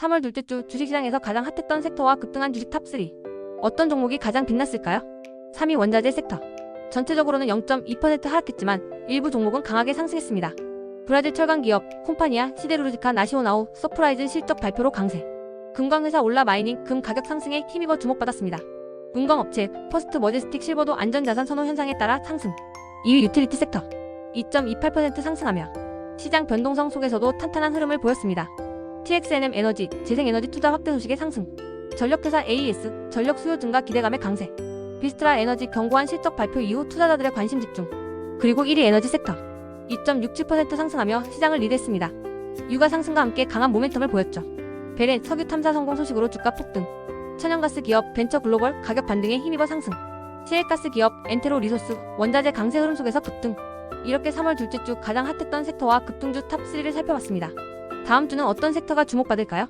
3월 둘째 주 주식시장에서 가장 핫했던 섹터와 급등한 주식 탑3. 어떤 종목이 가장 빛났을까요? 3위 원자재 섹터. 전체적으로는 0.2% 하락했지만 일부 종목은 강하게 상승했습니다. 브라질 철강 기업 콤파니아, 시데루르지카, 나시오나우, 서프라이즈 실적 발표로 강세. 금광회사 올라 마이닝 금 가격 상승에 힘입어 주목받았습니다. 운광업체 퍼스트 머제스틱 실버도 안전자산 선호 현상에 따라 상승. 2위 유틸리티 섹터. 2.28% 상승하며 시장 변동성 속에서도 탄탄한 흐름을 보였습니다. TXNM 에너지, 재생에너지 투자 확대 소식의 상승. 전력회사 AES, 전력 수요 증가 기대감의 강세. 비스트라 에너지 견고한 실적 발표 이후 투자자들의 관심 집중. 그리고 1위 에너지 섹터. 2.67% 상승하며 시장을 리드했습니다. 유가 상승과 함께 강한 모멘텀을 보였죠. 베렌 석유 탐사 성공 소식으로 주가 폭등. 천연가스 기업 벤처 글로벌 가격 반등에 힘입어 상승. 시외가스 기업 엔테로 리소스 원자재 강세 흐름 속에서 급등. 이렇게 3월 둘째 주 가장 핫했던 섹터와 급등주 탑3를 살펴봤습니다. 다음 주는 어떤 섹터가 주목받을까요?